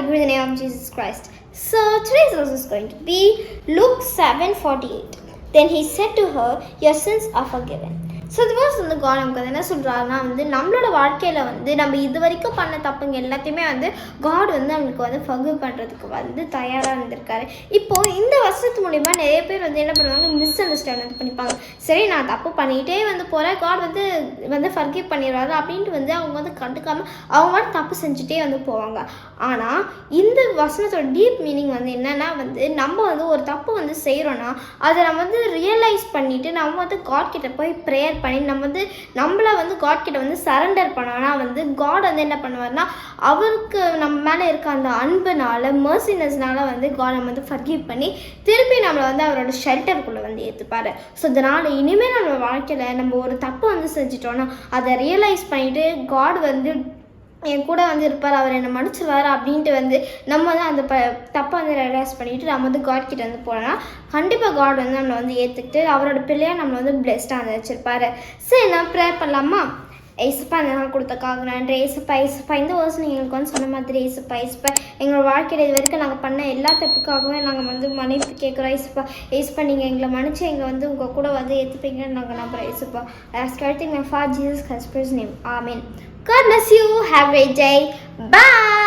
I give you the name of Jesus Christ. So today's verse is going to be Luke 7:48. Then he said to her, Your sins are forgiven. So இது வந்து God நமக்கு என்ன சொல்கிறாருன்னா வந்து நம்மளோட வாழ்க்கையில் வந்து நம்ம இது வரைக்கும் பண்ண தப்புங்க எல்லாத்தையுமே வந்து காட் வந்து நம்மளுக்கு வந்து ஃபகு பண்ணுறதுக்கு வந்து தயாராக இருந்திருக்காரு. இப்போது இந்த வருஷத்து மூலிமா நிறைய பேர் வந்து என்ன பண்ணுவாங்க மிஸ் அண்டர்ஸ்டாண்ட் வந்து பண்ணிப்பாங்க. சரி நான் தப்பு பண்ணிகிட்டே வந்து போகிறேன் காட் வந்து வந்து ஃபர்கிவ் பண்ணிடுவாரு அப்படின்ட்டு வந்து அவங்க வந்து கண்டுக்காமல் அவங்க வந்து தப்பு செஞ்சுட்டே வந்து போவாங்க. ஆனால் இந்த வசனத்தோட டீப் மீனிங் வந்து என்னென்னா வந்து நம்ம வந்து ஒரு தப்பு வந்து செய்கிறோன்னா அதை நம்ம வந்து ரியலைஸ் பண்ணிவிட்டு நம்ம வந்து காட் கிட்ட போய் ப்ரேயர் பண்ணி நம்ம வந்து நம்மளை வந்து காட் கிட்ட வந்து சரண்டர் பண்ணோன்னா வந்து காட் வந்து என்ன பண்ணுவார்னா அவருக்கு நம்ம மேலே இருக்க அந்த அன்புனால மர்சினஸ்னால வந்து காட் நம்ம வந்து ஃபர்கிவ் பண்ணி திருப்பி நம்மளை வந்து அவரோட ஷெல்டருக்குள்ளே வந்து ஏற்றுப்பார் ஸோ இதனால் இனிமேல் நம்ம வாழ்க்கையில் நம்ம ஒரு தப்பு வந்து செஞ்சிட்டோன்னா அதை ரியலைஸ் பண்ணிவிட்டு காட் வந்து என் கூட வந்து இருப்பார் அவர் என்னை மன்னிச்சிருவார் அப்படின்ட்டு வந்து நம்ம தான் அந்த ப தப்பை வந்து ரியலைஸ் பண்ணிவிட்டு நம்ம வந்து காட் கிட்ட வந்து போனோம்னா கண்டிப்பாக காட் வந்து நம்மளை வந்து ஏற்றுக்கிட்டு அவரோட பிள்ளையாக நம்மளை வந்து பிளெஸ்டாக வந்து வச்சுருப்பாரு. சரி நான் ப்ரேயர் பண்ணலாமா? ஏசப்பா இந்த நாள் கொடுத்தக்காக நன்றி ஏசப்பா ஏசப்பா இந்த வருஷம் நீங்கள் எங்களுக்கு வந்து சொன்ன மாதிரி ஏசப்பா ஏசப்பா எங்களோட வாழ்க்கையில் இது வரைக்கும் நாங்கள் பண்ண எல்லா தப்புக்காகவே நாங்கள் வந்து மன்னிப்பு கேட்குறோம் ஏசப்பா ஏசப்பா நீங்கள் எங்களை மன்னிச்சு எங்களை வந்து உங்கள் கூட வந்து ஏற்றுப்பீங்கன்னு நாங்கள் நம்புகிறோம் ஏசப்பா ஆஸ்க் மை ஃபார் ஜீசஸ் ஹஸ்பர்ஸ் நேம் ஆமீன் God bless you. Have a great day. Bye.